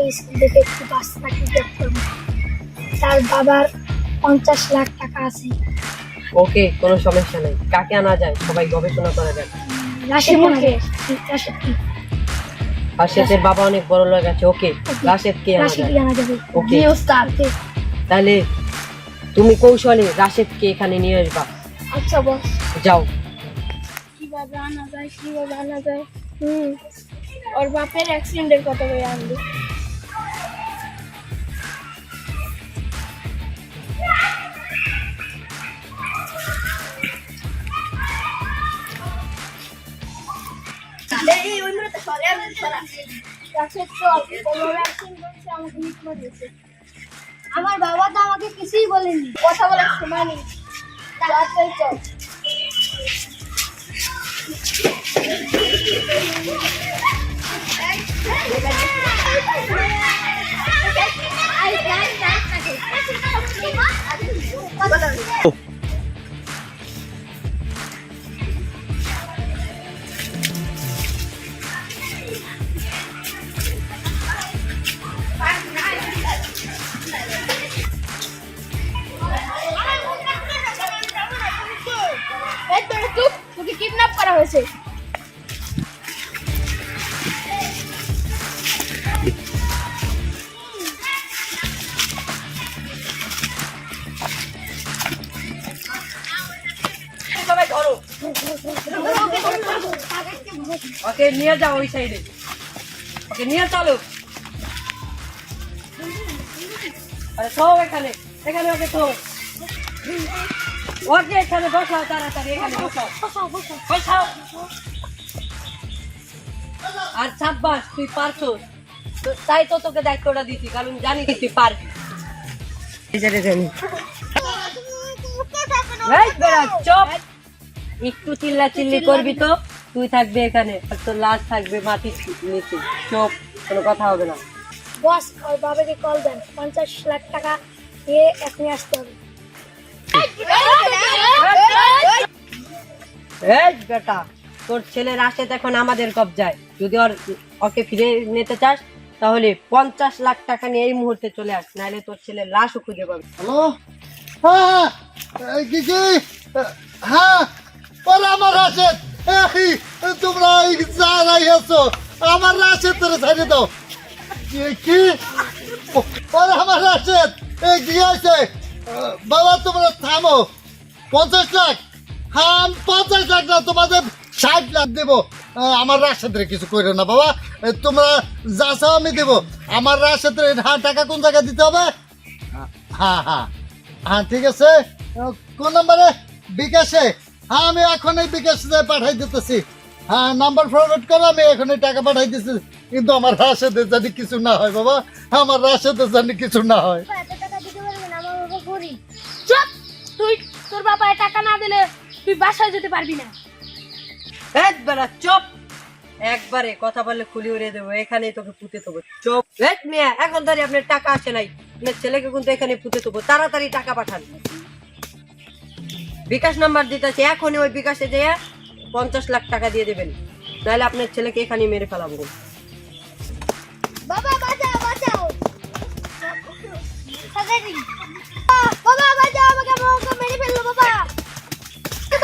ওই স্কুল থেকে একটু বাস চাকরি করতাম তার বাবার পঞ্চাশ লাখ টাকা আছে। ওকে কোনো সমস্যা নেই। কাকে আনা যায়? সবাই গবেষণা করে দেন রাশিদকে রাশিদকে রাশেদের বাবা অনেক বড় লোক আছে ওকে? আনা যাবে? ওকে। তাহলে তুমি কৌশলে রাশেদকে এখানে নিয়ে আসবা? আচ্ছা বস। যাও। কীভাবে আনা যায় কীভাবে আনা যায়? হুম। ওর বাপের অ্যাক্সিডেন্টের কথা বলে আনবে? আমার বাবা তো আমাকে কিছুই বলেনি। কথা বলার সময় নেই। তাড়াতাড়ি চল। ধরো ওকে নিয়ে যাও ওই সাইডে। ওকে নিয়ে চলো। আরে থো এখানে। এখানে ওকে থো ওকে এখানে বসাও তাড়াতাড়ি এখানে বসাও। বসাও। আর সাব্বাস তুই পারছ? তাই তো তোকে দায়িত্বটা দিচ্ছি কারণ জানি কি তুই পারবি। জানি চুপ। একটু চিল্লা চিল্লি করবি তো। তুই থাকবে এখানে। আর তোর লাশ থাকবে মাটির নিচে। চোপ কোনো কথা হবে না। বস ওর বাবাকে কল দেন। পঞ্চাশ লাখ টাকা দিয়ে এখনই আসতে হবে। এই বেটা তোর ছেলের আসে এখন আমাদের কবজায়। যদি ওর ওকে ফিরে নিতে চাস তাহলে পঞ্চাশ লাখ টাকা নিয়ে এই মুহূর্তে চলে আস। নাহলে তোর ছেলের লাশও খুঁজে পাবে। হ্যালো? হ্যাঁ এই কি কি? হ্যাঁ ওরে আমার রাশেদ। এই তোমরা জানাই আছো। আমার রাশেদ তোরে ছাড়িয়ে দাও। কি? কি আমার রাশেদ এই কি আছে বাবা তোমরা থামো। পঞ্চাশ লাখ? হ্যাঁ পঞ্চাশ লাখ না, তোমাদের ষাট লাখ দেবো। আমার রাশেদের কিছু করো না, বাবা। তোমরা যা চাও আমি দেবো। আমার রাশেদের হ্যাঁ টাকা কোন জায়গায় দিতে হবে? হ্যাঁ হ্যাঁ। হ্যাঁ ঠিক আছে। কোন নম্বরে? বিকাশে? হ্যাঁ আমি এখন এই বিকাশে পাঠাই দিতেছি। হ্যাঁ নাম্বার ফরওয়ার্ড করো আমি এখনই টাকা পাঠাই দিতেছি। কিন্তু আমার রাশেদের জানি কিছু না হয় বাবা। আমার রাশেদের জানি কিছু না হয়। চুপ! তুই তোর বাবা টাকা না দিলে তুই বাসায় যেতে পারবি না। এই বেটা চুপ! একবারে কথা বললে খুলি উড়িয়ে দেবো এখানেই তোকে পুঁতে দেবো চুপ! এখন ধরে আপনার টাকা আসে নাই। আপনার ছেলেকে কিন্তু এখানে পুঁতে দেবো তাড়াতাড়ি টাকা পাঠান। বিকাশ নাম্বার দিতেছে এখনই ওই বিকাশে যেয়ে পঞ্চাশ লাখ টাকা দিয়ে দেবেন। নাহলে আপনার ছেলেকে এখানে মেরে ফেলাবো। বাবা বাঁচাও বাঁচাও। বাবা বাঁচাও আমাকে আমাকে মেরে ফেলল বাবা।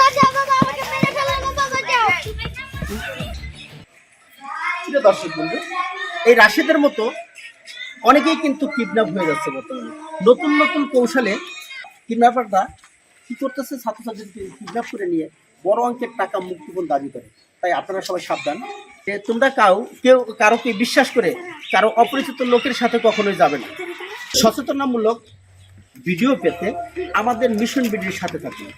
বাঁচাও বাবা আমাকে মেরে ফেলল বাবা বাঁচাও। প্রিয় দর্শক বন্ধু এই রাশেদের মতো অনেকেই কিন্তু কিডন্যাপ হয়ে যাচ্ছে বর্তমানে। নতুন নতুন কৌশলে কিডন্যাপাররা কি করতেছে ছাত্রছাত্রীকে কিডন্যাপ করে নিয়ে বড় অঙ্কের টাকা মুক্তিপণ দাবি করে। তাই আপনারা সবাই সাবধান। যে তোমরা কাউ, কেউ, কারোকে বিশ্বাস করে কারও অপরিচিত লোকের সাথে কখনোই যাবে না। সচেতনামূলক ভিডিও পেতে আমাদের মিশন ভিডিওর সাথে থাকুন।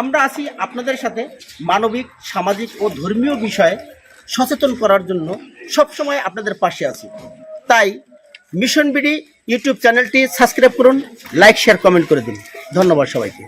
আমরা আছি আপনাদের সাথে মানবিক, সামাজিক ও ধর্মীয় বিষয়ে সচেতন করার জন্য সবসময় আপনাদের পাশে আছি। তাই মিশন বিডি ইউটিউব চ্যানেলটি সাবস্ক্রাইব করুন, লাইক, শেয়ার, কমেন্ট করে দিন। ধন্যবাদ সবাইকে।